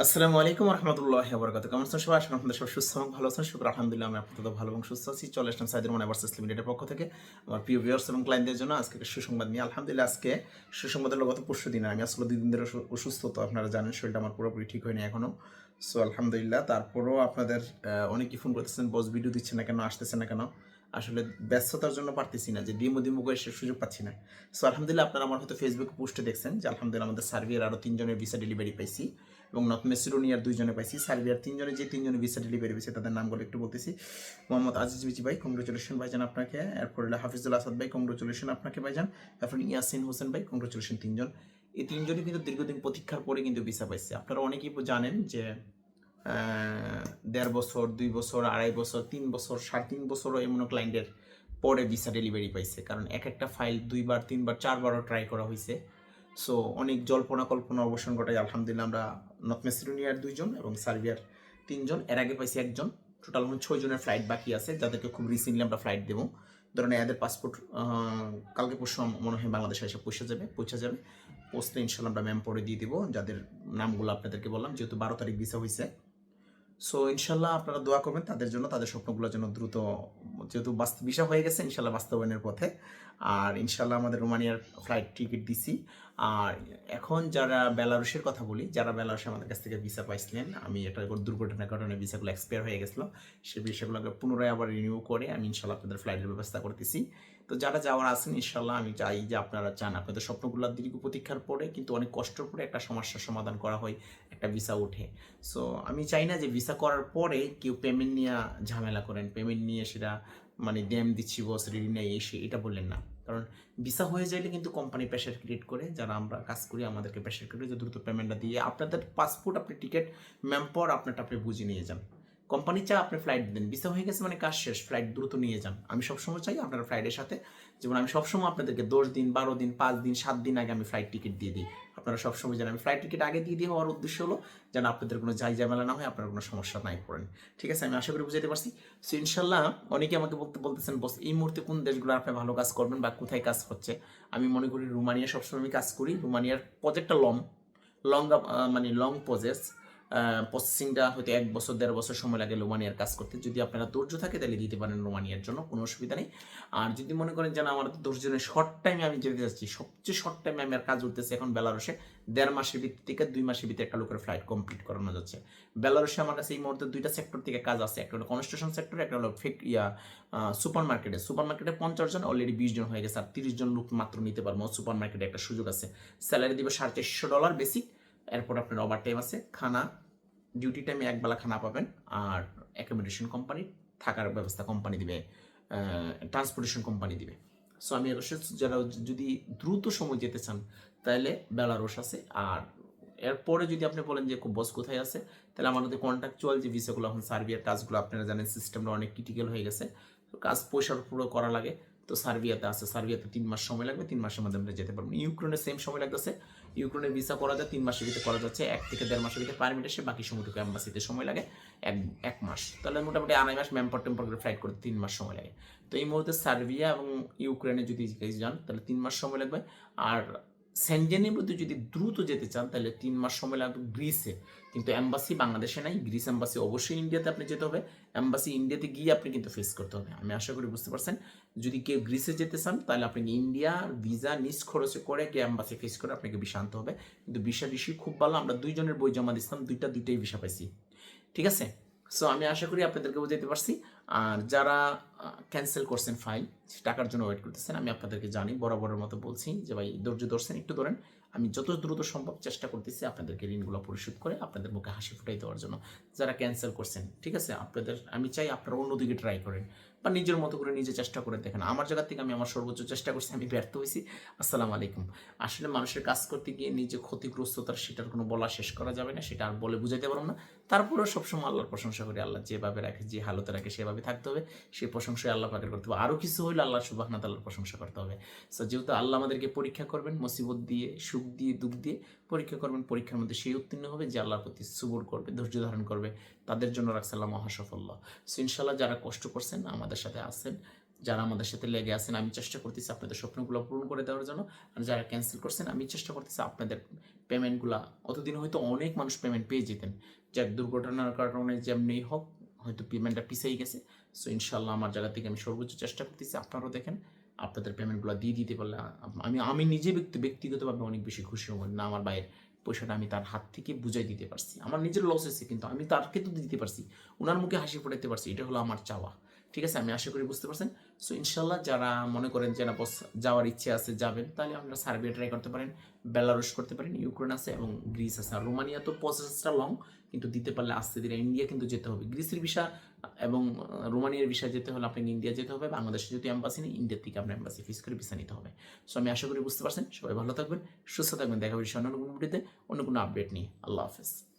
আসসালামু আলাইকুম রহমতুল্লাহ বরকাত কেমন আছেন সবাই? করি আপনাদের সব সুস্থ এবং ভালো আছেন। শুক্র আলহামদুলিল্লাহ, আমি আপনাদের ভালো এবং সুস্থ আছি। চলে আসলাম সাইদুর মানে ভার্সেস লিমিটেডের পক্ষ থেকে। আমার প্রিয় ভিউয়ার্স এবং ক্লায়েন্টদের জন্য আজকে একটা সুসংবাদ নিয়ে। আলহামদুলিল্লাহ, আজকে সুসংবাদ হলো গত পরশু দিন আমি আসলে দুই দিন ধরে অসুস্থ, তো আপনারা জানেন, শরীরটা আমার পুরোপুরি ঠিক হয়নি এখনও সো আলহামদুলিল্লাহ, তারপরেও আপনাদের অনেকেই ফোন করতেছেন বস ভিডিও দিচ্ছে না কেন আসতেছে না কেন? আসলে ব্যস্ততার জন্য পারতেছি না, যে ডিমো ডিমো করে সুযোগ পাচ্ছি না। সো আলহামদুলিল্লাহ, আপনারা আমার হয়তো ফেসবুক পোস্টে দেখছেন যে, আলহামদুলিল্লাহ, আমাদের সার্ভিয়ার আরও তিনজনের ভিসা ডেলিভারি পাইছি। এবং নর্থ মেসিডোনিয়ার দুইজনে পাইছি, সার্বিয়ার তিনজনে, যে তিনজনে ভিসা ডেলিভারি পেয়েছে তাদের নামগুলো একটু বলতেছি। মোহাম্মদ আজিজ বিজি ভাই কংগ্রেচুলেশন ভাইজান আপনাকে। এরপর হাফিজুল আসাদ ভাই কংগ্রেচুলেশন আপনাকে ভাইজান। এরপর ইয়াসিন হোসেন ভাই কংগ্রেচুলেশন তিনজন। এই তিনজনই কিন্তু দীর্ঘদিন প্রতীক্ষার পরে কিন্তু ভিসা পাইছে। আপনারা অনেকেই জানেন যে দেড় বছর, দুই বছর, আড়াই বছর, তিন বছর, সাড়ে তিন বছরও এমন ক্লায়েন্টের পরে ভিসা ডেলিভারি পাইছে। কারণ এক একটা ফাইল দুইবার, তিনবার, চারবারও ট্রাই করা হয়েছে সো অনেক জল্পনা কল্পনা অবসান ঘটাই আলহামদুলিল্লাহ আমরা নর্থ মেসিডোনিয়ার দুইজন এবং সার্বিয়ার তিনজন। এর আগে পাইছি একজন। টোটাল এখন ছয় জনের ফ্লাইট বাকি আছে, যাদেরকে খুব রিসেন্টলি আমরা ফ্লাইট দেবো। ধরেন এদের পাসপোর্ট কালকে পরশু মনে হয় বাংলাদেশে এসে পৌঁছে যাবে পৌঁছে যাবে। পোস্টে ইনশাল্লাহ আমরা ম্যাম পরে দিয়ে দিব, যাদের নামগুলো আপনাদেরকে বললাম, যেহেতু বারো তারিখ ভিসা হয়েছে সো ইনশাল্লাহ আপনারা দোয়া করবেন, তাদের জন্য, তাদের স্বপ্নগুলো যেন দ্রুত, যেহেতু বাস্তব বিষয় হয়ে গেছে, ইনশাল্লাহ বাস্তবায়নের পথে। আর ইনশাল্লাহ আমাদের রোমানিয়ার ফ্লাইট টিকিট দিছি। আর এখন যারা বেলারুশের কথা বলি, যারা বেলারুশে আমাদের কাছ থেকে ভিসা পাইছিলেন, আমি এটা দুর্ঘটনার কারণে ভিসাগুলো এক্সপায়ার হয়ে গেছিল। সেই ভিসাগুলোকে পুনরায় আবার রিনিউ করে আমি ইনশাল্লাহ আপনাদের ফ্লাইটের ব্যবস্থা করতেছি। তো যারা যাওয়ার আছেন, ইনশাল্লাহ আমি চাই যে আপনারা চান, আপনাদের স্বপ্নগুলো দীর্ঘ প্রতীক্ষার পরে, কিন্তু অনেক কষ্টের পরে একটা সমস্যার সমাধান করা হয়, একটা ভিসা ওঠে। সো আমি চাই না যে ভিসা করার পরে কেউ পেমেন্ট নিয়ে ঝামেলা করেন। পেমেন্ট নিয়ে সেটা মানে ড্যাম দিচ্ছি বস রেডি নেই এসে এটা বললেন না। কারণ ভিসা হয়ে যাইলে কিন্তু কোম্পানি প্রেশার ক্রিয়েট করে, যারা আমরা কাজ করি আমাদেরকে প্রেশার ক্রিয়েট যে দ্রুত পেমেন্টটা দিয়ে আপনাদের পাসপোর্ট আপনি টিকিট ম্যাম পর আপনারটা আপনি বুঝে নিয়ে যান। কোম্পানি চা আপনি ফ্লাইট দেন। ভিসা হয়ে গেছে মানে কাজ শেষ ফ্লাইট দ্রুত নিয়ে যান। আমি সবসময় চাই আপনারা ফ্লাইটের সাথে, যেমন আমি সবসময় আপনাদেরকে দশ দিন, বারো দিন, পাঁচ দিন, সাত দিন আগে আমি ফ্লাইট টিকিট দিয়ে দিই। আপনারা সবসময় জানেন। আমি ফ্লাইট টিকিট আগে দিয়ে দিয়ে হওয়ার উদ্দেশ্য হলো যেন আপনাদের কোনো যাই ঝামেলা না হয়, আপনার কোনো সমস্যা নাই পড়েন ঠিক আছে? আমি আশা করি বুঝাতে পারছি। সো ইনশাল্লাহ অনেকে আমাকে বলতে, বলতেছেন, বস, এই মুহূর্তে কোন দেশগুলো আপনি ভালো কাজ করবেন বা কোথায় কাজ হচ্ছে? আমি মনে করি রুমানিয়া সবসময় আমি কাজ করি। রুমানিয়ার প্রজেক্টটা লং লং মানে লং প্রজেস প্রসেসিংটা হয়তো এক বছর, দেড় বছর সময় লাগে রোমানিয়ার কাজ করতে। যদি আপনারা ধৈর্য থাকে, তাহলে দিতে পারেন রোমানিয়ার জন্য, কোনো অসুবিধা নেই। আর যদি মনে করেন যেন আমার নেই শর্ট টাইমে আমি যেতে যাচ্ছি। সবচেয়ে শর্ট টাইমে আমি আর কাজ উঠতেছে এখন বেলারসে। দেড় মাসের ভিতর থেকে দুই মাসের ভিতরে একটা লোকের ফ্লাইট কমপ্লিট করানো যাচ্ছে। বেলারসে আমার কাছে এই মুহূর্তে দুইটা সেক্টর থেকে কাজ আছে। একটা হলো কনস্ট্রাকশন সেক্টর একটা হলো ফেক ইয়া সুপার মার্কেটে সুপার মার্কেটে পঞ্চাশ জন অলরেডি বিশ জন হয়ে গেছে আর তিরিশ জন লোক মাত্র নিতে পারব। সুপার মার্কেটে একটা সুযোগ আছে। স্যালারি দিবে সাড়ে চারশো ডলার বেসিক এরপর আপনার ওভার টাইম আছে। খানা ডিউটি টাইমে একবেলা খানা পাবেন আর অ্যাকোমোডেশন কোম্পানি থাকার ব্যবস্থা কোম্পানি দিবে ট্রান্সপোর্টেশন কোম্পানি দিবে। সো আমি যারা যদি দ্রুত সময় যেতে চান, তাহলে বেলারস আছে। আর এরপরে যদি আপনি বলেন যে বস কোথায় আছে? তাহলে আমাদের কন্ট্রাকচুয়াল যে ভিসাগুলো এখন সার্বিয়ার কাজগুলো আপনারা জানেন সিস্টেমটা অনেক ক্রিটিক্যাল হয়ে গেছে। কাজ পয়সার পুরো করা লাগে। তো সার্বিয়াতে আছে, সার্বিয়াতে তিন মাস সময় লাগবে, তিন মাসের মধ্যে আমরা যেতে পারব ইউক্রেনে সেম সময় লাগতেছে ইউক্রেনের ভিসা করা যায়, তিন মাসের ভিতরে করা যাচ্ছে, এক থেকে দেড় মাসের ভিতরে পারমিট আসে, বাকি সময়টুকু অ্যাম্বাসিতে সময় লাগে, এক এক মাস। তাহলে মোটামুটি আড়াই মাস ম্যাম্পার টেম্পার করে ফ্লাইট করতে তিন মাস সময় লাগে। তো এই মুহূর্তে সার্বিয়া এবং ইউক্রেনে যদি যান, তাহলে তিন মাস সময় লাগবে। আর সেন্জেনের মধ্যে যদি দ্রুত যেতে চান, তাহলে তিন মাস সময় লাগবে গ্রিসে। কিন্তু অ্যাম্বাসি বাংলাদেশে নাই, গ্রিস অ্যাম্বাসি অবশ্যই ইন্ডিয়াতে আপনি যেতে হবে। অ্যাম্বাসি ইন্ডিয়াতে গিয়ে আপনি কিন্তু ফেস করতে হবে। আমি আশা করি বুঝতে পারছেন। যদি কেউ গ্রিসে যেতে চান, তাহলে আপনাকে ইন্ডিয়া ভিসা নিজ খরচে করে গিয়ে অ্যাম্বাসি ফেস করে আপনাকে ভিসা আনতে হবে। কিন্তু ভিসা রিসিভ খুব ভালো, আমরা দুইজনের বই জমা দিচ্ছিলাম দুইটা, দুইটাই ভিসা পাইছি। ঠিক আছে? সো আমি আশা করি আপনাদেরকে বুঝাইতে পারছি। আর যারা ক্যান্সেল করছেন ফাইল টাকার জন্য ওয়েট করতেছেন, আমি আপনাদেরকে জানি, বরাবরের মতো বলছি যে, ভাই, ধৈর্য ধরছেন, একটু ধরেন। আমি যত দ্রুত সম্ভব চেষ্টা করতেছি আপনাদেরকে ঋণগুলো পরিশোধ করে আপনাদের মুখে হাসি ফুটাই দেওয়ার জন্য। যারা ক্যান্সেল করছেন, ঠিক আছে? আপনাদের, আমি চাই আপনারা অন্যদিকে ট্রাই করেন বা নিজের মতো করে নিজে চেষ্টা করে দেখেন। আমার জায়গা থেকে আমি আমার সর্বোচ্চ চেষ্টা করছি, আমি ব্যর্থ হয়েছি। আসসালামু আলাইকুম। আসলে মানুষের কাজ করতে গিয়ে নিজে ক্ষতিগ্রস্ততার সেটার কোনো বলা শেষ করা যাবে না, সেটা আর বলে বুঝাইতে পারব না। তারপরেও সবসময় আল্লাহর প্রশংসা করি, আল্লাহ যেভাবে রাখে, যে হালতে রাখে, সেভাবে থাকতে হবে, সেই প্রশংসায় আল্লাহ পাকের করতে হবে। আরও কিছু হইলে আল্লাহ সুবাহনা তাল্লাহর প্রশংসা করতে হবে। সো যেহেতু আল্লাহ আমাদেরকে পরীক্ষা করবেন, মুসিবত দিয়ে, সুখ দিয়ে, দুঃখ দিয়ে পরীক্ষা করবেন, পরীক্ষার মধ্যে সেই উত্তীর্ণ হবে যে আল্লাহর প্রতি সুবর করবে, ধৈর্য ধারণ করবে, তাদের জন্য রাখছে আল্লাহ মহাসফল্য। সো ইনশাল্লাহ যারা কষ্ট করছেন, আমাদের সাথে আছেন, যারা আমাদের সাথে লেগে আছেন, আমি চেষ্টা করতেছি আপনাদের স্বপ্নগুলো পূরণ করে দেওয়ার জন্য। আর যারা ক্যান্সেল করছেন, আমি চেষ্টা করতেছি আপনাদের পেমেন্টগুলো অতদিন হয়তো অনেক মানুষ পেমেন্ট পেয়ে যেতেন। যাক, দুর্ঘটনার কারণে যেমনি হোক হয়তো পেমেন্টটা পিছিয়ে গেছে। সো ইনশাল্লাহ আমার জায়গা থেকে আমি সর্বোচ্চ চেষ্টা করতেছি। আপনারাও দেখেন, আপনাদের পেমেন্টগুলো দিয়ে দিতে পারলে আমি আমি নিজে ব্যক্তি, ব্যক্তিগতভাবে অনেক বেশি খুশি হব না আমার বাইরের পয়সাটা আমি তার হাত থেকে বুঝাই দিতে পারছি। আমার নিজের লস হয়েছে কিন্তু আমি তারকে তো দিতে পারছি ওনার মুখে হাসি ফোটাতে পারছি, এটা হলো আমার চাওয়া। ঠিক আছে? আমি আশা করি বুঝতে পারছেন। সো ইনশাল্লাহ যারা মনে করেন যে না বস যাওয়ার ইচ্ছে আছে যাবেন, তাহলে আপনারা সার্বিয়া ট্রাই করতে পারেন, বেলারুশ করতে পারেন, ইউক্রেন আছে এবং গ্রিস আছে। আর রোমানিয়া তো প্রসেসটা লং কিন্তু দিতে পারলে আসতে ধীরে ইন্ডিয়া কিন্তু যেতে হবে। গ্রিসের ভিসা এবং রোমানিয়ার ভিসা যেতে হলে আপনাকে ইন্ডিয়া যেতে হবে। বাংলাদেশে যদি অ্যাম্বাসি নেই ইন্ডিয়ার থেকে আপনার অ্যাম্বাসি ফিস করে ভিসা নিতে হবে। সো আমি আশা করি বুঝতে পারছেন। সবাই ভালো থাকবেন, সুস্থ থাকবেন। দেখা হবে অন্য কোনো ভিডিওতে অন্য কোনো আপডেট নিয়ে। আল্লাহ হাফেজ।